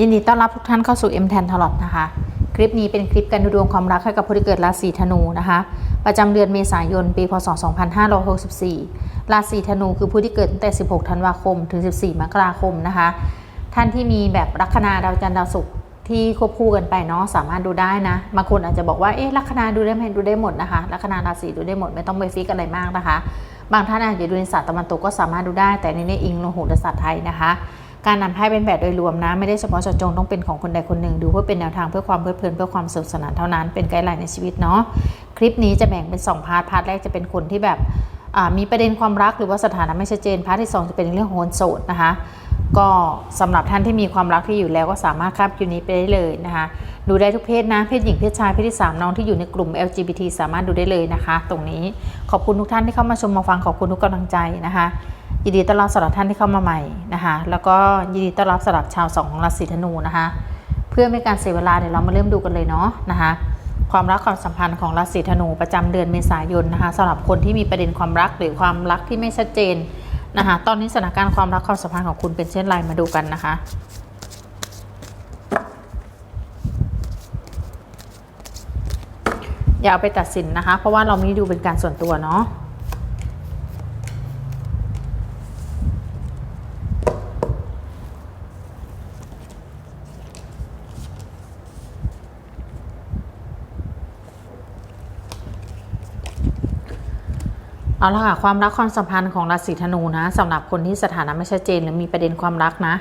ยินดีต้อนรับทุกท่านเข้าสู่ M แทนทลอดนะคะ คลิปนี้เป็นคลิปการดูดวงความรักให้กับผู้ที่เกิดราศีธนูนะคะ ประจำเดือนเมษายน ปีพศ 2564 ราศีธนูคือผู้ที่เกิดตั้งแต่ 16 ธันวาคม ถึง 14 มกราคมนะคะ ท่านที่มีแบบลัคนาดาวจันทร์ดาวศุกร์ที่ควบคู่กันไปเนาะสามารถดูได้นะบางคนอาจจะบอกว่าเอ๊ะลัคนาดูได้ไหมดูได้หมดนะคะลัคนาราศีดูได้หมดไม่ต้องไปฟิกอะไรมากนะคะ บางท่านอาจจะดูในศาสตร์ตะวันตกก็สามารถดูได้ แต่ในนี้อิงโลโหรศาสตร์ไทยนะคะ การนำไพ่เป็นแบบโดยรวมนะ ไม่ได้เฉพาะเจาะจงต้องเป็นของคนใดคนหนึ่ง ดูเพื่อเป็นแนวทางเพื่อความเพลิดเพลินเพื่อความสนุกสนานเท่านั้นเป็นไกด์ไลน์ในชีวิตเนาะคลิปนี้จะแบ่งเป็น 2 พาร์ทพาร์ทแรกจะเป็นคนที่แบบมีประเด็นความรักหรือว่าสถานะไม่ชัดเจนพาร์ทที่ 2 จะเป็นเรื่องโหนโสดนะคะก็สำหรับท่านที่มีความรักที่อยู่แล้วก็สามารถข้ามคิวนี้ไปได้เลยนะคะดูได้ทุกเพศนะเพศหญิงเพศชายเพศที่ 3 น้องที่อยู่ในกลุ่ม LGBT สามารถดูได้เลยนะคะ ตรงนี้ขอบคุณทุกท่านที่เข้ามาชมมาฟังขอบคุณทุกกำลังใจนะคะ ยินดีต้อนรับสำหรับท่านที่เข้ามาใหม่นะคะแล้วก็ยินดีต้อนรับสำหรับชาวสองของราศีธนูนะคะเพื่อไม่การเสียเวลาเดี๋ยวเรามาเริ่มดูกันเลยเนาะนะคะความรักความสัมพันธ์ของราศีธนูประจำเดือนเมษายนนะคะสำหรับคนที่มีประเด็นความรักหรือความรักที่ไม่ชัดเจนนะคะตอนนี้สถานการณ์ความรักความสัมพันธ์ของคุณเป็นเช่นไรมาดูกันนะคะอย่าเอาไปตัดสินนะคะ เพราะว่าเราไม่ได้ดูเป็นการส่วนตัวเนาะ เอาละค่ะความรักความสัมพันธ์ของราศีธนูนะสำหรับคนที่สถานะไม่ชัดเจนหรือมีประเด็นความรักนะ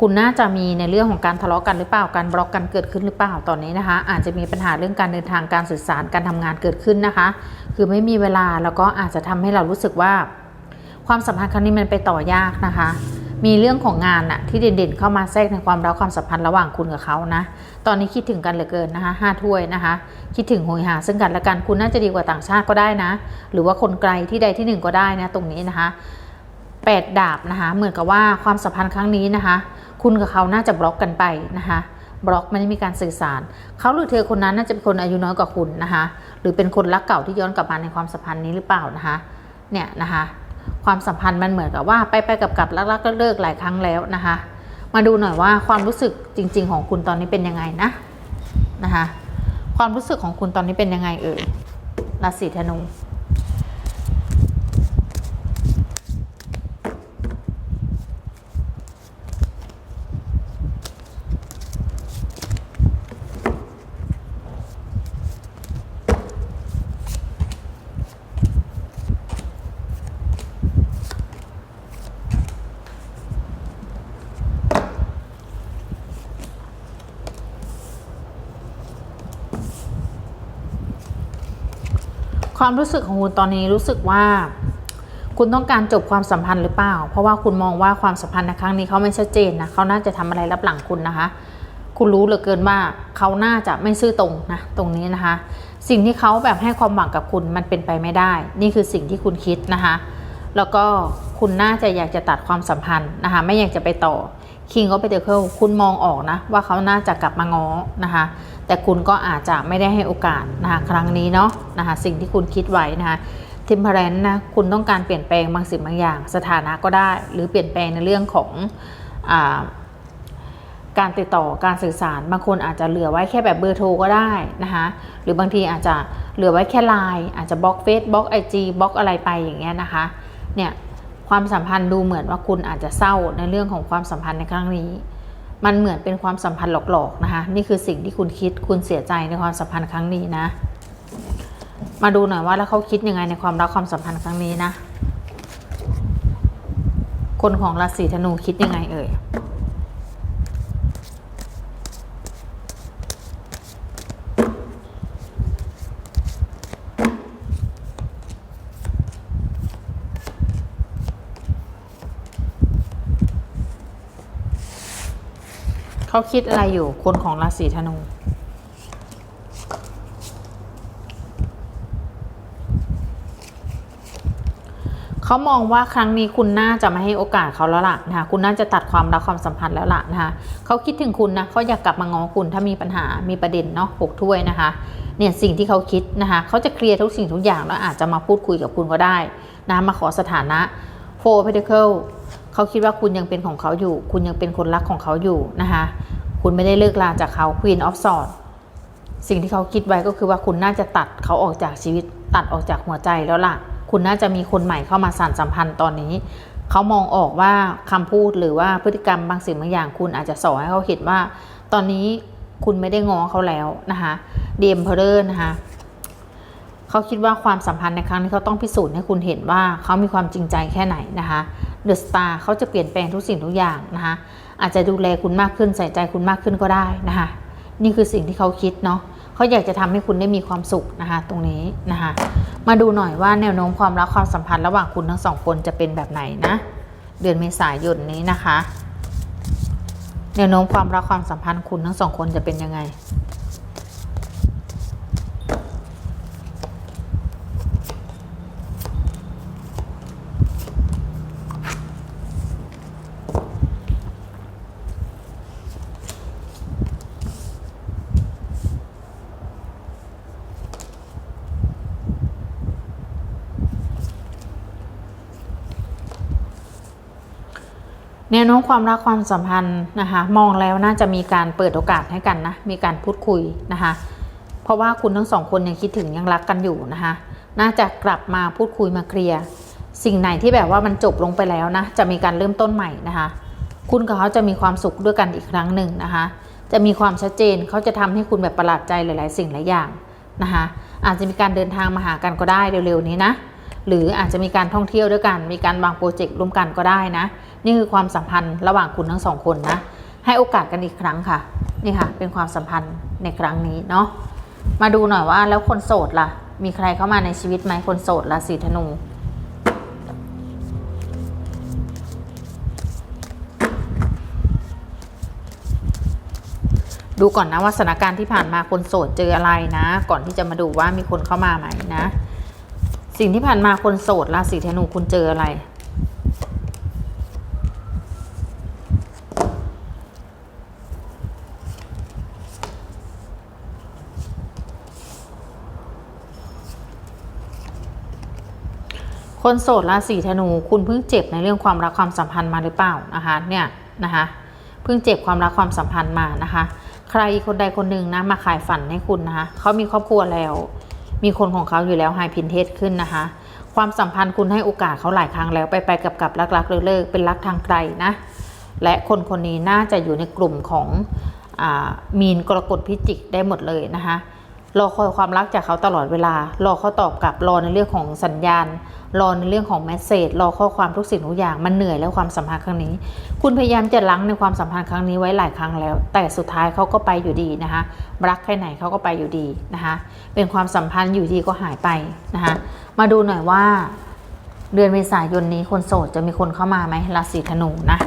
คุณน่าจะมีในเรื่องของการทะเลาะกันหรือเปล่าการบล็อกกันเกิดขึ้นหรือเปล่าตอนนี้นะคะ อาจจะมีปัญหาเรื่องการเดินทางการสื่อสารการทำงานเกิดขึ้นนะคะ คือไม่มีเวลาแล้วก็อาจจะทำให้เรารู้สึกว่า ความสัมพันธ์ครั้งนี้มันไปต่อยากนะคะ มีเรื่องของงานอะที่เด่นๆ เข้ามาแทรกในความรักความสัมพันธ์ระหว่างคุณกับเขานะ ตอนนี้คิดถึงกันเหลือเกินนะคะห้าถ้วยนะคะ คิดถึงโหยหาซึ่งกันและกันคุณน่าจะดีกว่าต่างชาติก็ได้นะ หรือว่าคนไกลที่ใดที่หนึ่งก็ได้นะตรงนี้นะคะแปดดาบนะคะ เหมือนกับว่าความสัมพันธ์ครั้งนี้นะคะ คุณกับเขาน่าจะบล็อกกันไปนะคะบล็อกไม่ได้มีการสื่อสาร เขาหรือเธอคนนั้นน่าจะเป็นคนอายุน้อยกว่าคุณนะคะ หรือเป็นคนรักเก่าที่ย้อนกลับมาในความสัมพันธ์นี้หรือเปล่านะคะ เนี่ยนะคะ ความสัมพันธ์มันเหมือนกับว่าไปไปกับกับรักๆก็เลิกหลายครั้งแล้วนะคะ มาดูหน่อยว่าความรู้สึกจริง ๆ ของคุณตอนนี้เป็นยังไงนะนะคะ ความรู้สึกของคุณตอนนี้เป็นยังไงเอ่ยราศีธนู ความรู้สึกของคุณตอนนี้รู้สึกว่า คุณต้องการจบความสัมพันธ์หรือเปล่า เพราะว่าคุณมองว่าความสัมพันธ์ในครั้งนี้เขาไม่ชัดเจนนะเขาน่าจะทำอะไรรับหลังคุณนะคะ คุณรู้เหลือเกินว่าเขาน่าจะไม่ซื่อตรงนะตรงนี้นะคะ สิ่งที่เขาแบบให้ความหวังกับคุณมันเป็นไปไม่ได้ นี่คือสิ่งที่คุณคิดนะคะ แล้วก็คุณน่าจะอยากจะตัดความสัมพันธ์นะคะ ไม่อยากจะไปต่อ King of Pentacle คุณมองออกนะ ว่าเขาน่าจะกลับมาง้อนะคะ แต่คุณก็อาจจะไม่ได้ให้โอกาสนะคะครั้งนี้เนาะนะคะสิ่งที่คุณคิดไว้นะคะทิมเพรนนะคุณต้องการเปลี่ยนแปลงบางสิ่งบางอย่าง สถานะก็ได้ หรือเปลี่ยนแปลงในเรื่องของอการติดต่อการสื่อสารบางคนอาจจะเหลือไว้แค่แบบเบอร์โทรก็ได้นะคะหรือบางทีอาจจะเหลือไว้แค่ไลน์อาจจะบล็อกเฟซบล็อกไอจีบล็อกอะไรไปอย่างเงี้ยนะคะเนี่ย ความสัมพันธ์ดูเหมือนว่าคุณอาจจะเศร้าในเรื่องของความสัมพันธ์ในครั้งนี้ มันเหมือนเป็นความสัมพันธ์หลอกๆนะคะนี่คือสิ่งที่คุณคิดคุณเสียใจในความสัมพันธ์ครั้งนี้นะ มาดูหน่อยว่าแล้วเขาคิดยังไงในความรักความสัมพันธ์ครั้งนี้นะ คนของราศีธนูคิดยังไงเอ่ย เขาคิดอะไรอยู่คนของราศีธนูเขามองว่าครั้งนี้คุณน่าจะไม่ให้โอกาสเขาแล้วล่ะนะคะคุณน่าจะตัดความรักความสัมพันธ์แล้วล่ะนะคะเขาคิดถึงคุณนะเขาอยากกลับมาง้อคุณถ้ามีปัญหามีประเด็นเนาะหกถ้วยนะคะเนี่ยสิ่งที่เขาคิดนะคะเขาจะเคลียร์ทุกสิ่งทุกอย่างแล้วอาจจะมาพูดคุยกับคุณก็ได้นะมาขอสถานะโฟร์เพดิเคิล เขาคิดว่าคุณยังเป็นของเขาอยู่ คุณยังเป็นคนรักของเขาอยู่นะคะคุณไม่ได้เลิกลาจากเขา Queen of Swords สิ่งที่เขาคิดไว้ก็คือว่าคุณน่าจะตัดเขาออกจากชีวิต ตัดออกจากหัวใจแล้วล่ะ คุณน่าจะมีคนใหม่เข้ามาสานสัมพันธ์ตอนนี้ เขามองออกว่าคำพูดหรือว่าพฤติกรรมบางสิ่งบางอย่าง คุณอาจจะสอนให้เขาเห็นว่า ตอนนี้คุณไม่ได้งอเขาแล้วนะคะเดียมเพอร์นะคะเขาคิดว่าความสัมพันธ์ในครั้งนี้เขาต้องพิสูจน์ให้คุณเห็นว่าเขามีความจริงใจแค่ไหนนะคะ เดอะสตาร์เขาจะเปลี่ยนแปลงทุกสิ่งทุกอย่างนะคะอาจจะดูแลคุณมากขึ้นใส่ใจคุณมากขึ้นก็ได้นะคะนี่คือสิ่งที่เขาคิดเนาะเขาอยากจะทำให้คุณได้มีความสุขนะคะตรงนี้นะคะมาดูหน่อยว่าแนวโน้มความรักความสัมพันธ์ระหว่างคุณทั้งสองคนจะเป็นแบบไหนนะเดือนเมษายนนี้นะคะ แนวโน้มความรักความสัมพันธ์คุณทั้งสองคนจะเป็นยังไง แนวโน้มความรักความสัมพันธ์นะคะมองแล้วน่าจะมีการเปิดโอกาสให้กันนะมีการพูดคุยนะคะเพราะว่าคุณทั้งสองคนยังคิดถึงยังรักกันอยู่นะคะน่าจะกลับมาพูดคุยมาเคลียร์สิ่งไหนที่แบบว่ามันจบลงไปแล้วนะจะมีการเริ่มต้นใหม่นะคะคุณกับเขาจะมีความสุขด้วยกันอีกครั้งหนึ่งนะคะจะมีความชัดเจนเขาจะทำให้คุณแบบประหลาดใจหลาย ๆ สิ่งหลายอย่างนะคะอาจจะมีการเดินทางมาหากันก็ได้เร็ว ๆ นี้นะ หรืออาจจะมีการท่องเที่ยวด้วยกัน มีการวางโปรเจกต์ร่วมกันก็ได้นะ นี่คือความสัมพันธ์ระหว่างคุณทั้งสองคนนะ ให้โอกาสกันอีกครั้งค่ะ นี่ค่ะ เป็นความสัมพันธ์ในครั้งนี้เนาะ มาดูหน่อยว่าแล้วคนโสดล่ะ มีใครเข้ามาในชีวิตไหมคนโสดราศีธนูดูก่อนนะว่าสถานการณ์ที่ผ่านมาคนโสดเจออะไรนะ ก่อนที่จะมาดูว่ามีคนเข้ามาไหมนะ สิ่งที่ผ่านมาคนโสดราศีธนูคุณเจออะไร คนโสดราศีธนูคุณเพิ่งเจ็บในเรื่องความรักความสัมพันธ์มาหรือเปล่านะคะเนี่ยนะคะเพิ่งเจ็บความรักความสัมพันธ์มานะคะ ใครคนใดคนหนึ่งนะมาขายฝันให้คุณนะคะเขามีครอบครัวแล้ว มีคนของเขาอยู่แล้วไฮพินเทสขึ้นนะคะ ความสัมพันธ์คุณให้โอกาสเขาหลายครั้งแล้วไปไปกับกับรักรักเลิกเลิกเป็นรักทางไกลนะ และคนคนนี้น่าจะอยู่ในกลุ่มของอมีนกรกฎพิจิกได้หมดเลยนะคะ รอคอยความรักจากเขาตลอดเวลา รอเขาตอบกลับ รอในเรื่องของสัญญาณ รอในเรื่องของแมสเซจ รอข้อความทุกสิ่งทุกอย่าง มันเหนื่อยแล้วความสัมพันธ์ครั้งนี้ คุณพยายามจะล้างในความสัมพันธ์ครั้งนี้ไว้หลายครั้งแล้ว แต่สุดท้ายเขาก็ไปอยู่ดีนะคะ รักแค่ไหนเขาก็ไปอยู่ดีนะคะ เป็นความสัมพันธ์อยู่ดีก็หายไปนะคะ มาดูหน่อยว่า เดือนเมษายนนี้คนโสดจะมีคนเข้ามาไหมราศีธนูนะ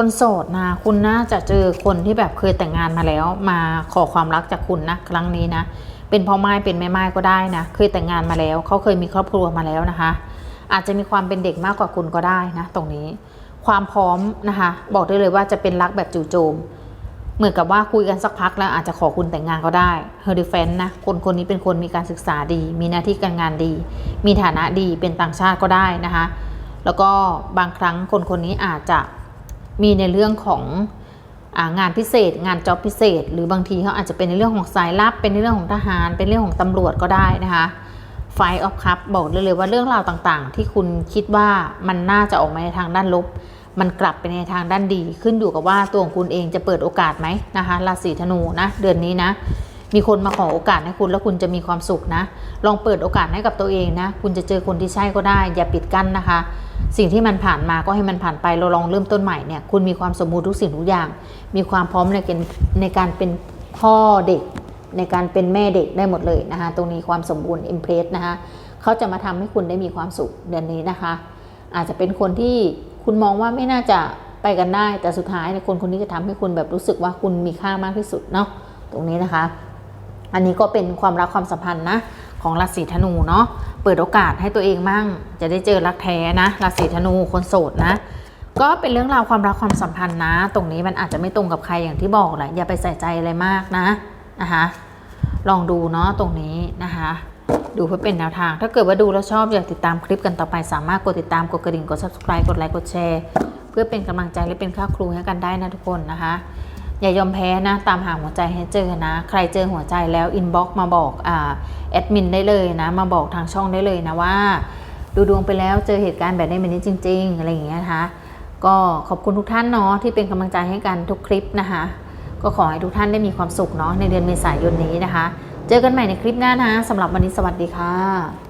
คนโสดนะ คุณน่าจะเจอคนที่แบบเคยแต่งงานมาแล้ว มาขอความรักจากคุณนะครั้งนี้นะ เป็นพ่อไม้เป็นแม่ไม้ก็ได้นะ เคยแต่งงานมาแล้ว เขาเคยมีครอบครัวมาแล้วนะคะ อาจจะมีความเป็นเด็กมากกว่าคุณก็ได้นะ ตรงนี้ ความพร้อมนะคะ บอกได้เลยว่าจะเป็นรักแบบจู่โจม เหมือนกับว่าคุยกันสักพักแล้วอาจจะขอคุณแต่งงานก็ได้เฮอร์ดิแฟนนะ คนคนนี้เป็นคนมีการศึกษาดี มีหน้าที่การงานดี มีฐานะดี เป็นต่างชาติก็ได้นะคะ แล้วก็บางครั้งคนคนนี้อาจจะ มีในเรื่องของงานพิเศษ งานจ็อบพิเศษ หรือบางทีเขาอาจจะเป็นในเรื่องของสายลับ เป็นในเรื่องของทหาร เป็นเรื่องของตำรวจก็ได้นะคะไฟออฟคัพบอกเลยเลยว่าเรื่องราวต่างๆ ที่คุณคิดว่ามันน่าจะออกมาในทางด้านลบ มันกลับไปในทางด้านดี ขึ้นอยู่กับว่าตัวของคุณเองจะเปิดโอกาสไหมนะคะราศีธนูนะเดือนนี้นะ มีคนมาขอโอกาสให้คุณแล้วคุณจะมีความสุขนะ ลองเปิดโอกาสให้กับตัวเองนะ คุณจะเจอคนที่ใช่ก็ได้ อย่าปิดกั้นนะคะ สิ่งที่มันผ่านมาก็ให้มันผ่านไปเราลองเริ่มต้นใหม่เนี่ยคุณมีความสมบูรณ์ทุกสิ่งทุกอย่าง มีความพร้อมในการในการเป็นพ่อเด็ก ในการเป็นแม่เด็กได้หมดเลยนะคะ ตรงนี้ความสมบูรณ์อิมเพรสนะคะเขาจะมาทำให้คุณได้มีความสุขเดือนนี้นะคะ อาจจะเป็นคนที่คุณมองว่าไม่น่าจะไปกันได้ แต่สุดท้ายเนี่ยคนคนนี้จะทำให้คุณแบบรู้สึกว่าคุณมีค่ามากที่สุดเนาะตรงนี้นะคะ อันนี้ก็เป็นความรักความสัมพันธ์นะของราศีธนูเนาะเปิดโอกาสให้ตัวเองมั่ง จะได้เจอรักแท้นะราศีธนูคนโสดนะ ก็เป็นเรื่องราวความรักความสัมพันธ์นะ ตรงนี้มันอาจจะไม่ตรงกับใครอย่างที่บอกแหละอย่าไปใส่ใจอะไรมากนะนะคะลองดูเนาะตรงนี้นะคะดูเพื่อเป็นแนวทาง ถ้าเกิดว่าดูแล้วชอบอยากติดตามคลิปกันต่อไป สามารถกดติดตามกดกระดิ่งกด subscribe กดไลค์กดแชร์ เพื่อเป็นกำลังใจและเป็นค่าครูให้กันได้นะทุกคนนะคะ อย่ายอมแพ้นะ ตามหาหัวใจให้เจอนะ ใครเจอหัวใจแล้วอินบ็อกมาบอกอ่าแอดมินได้เลยนะ มาบอกทางช่องได้เลยนะว่า ดูดวงไปแล้วเจอเหตุการณ์แบบนี้แบบนี้จริง ๆ อะไรอย่างเงี้ยนะคะ ก็ขอบคุณทุกท่านเนาะที่เป็นกำลังใจให้กันทุกคลิปนะคะ ก็ขอให้ทุกท่านได้มีความสุขเนาะในเดือนเมษายนนี้นะคะ เจอกันใหม่ในคลิปหน้านะสำหรับวันนี้สวัสดีค่ะ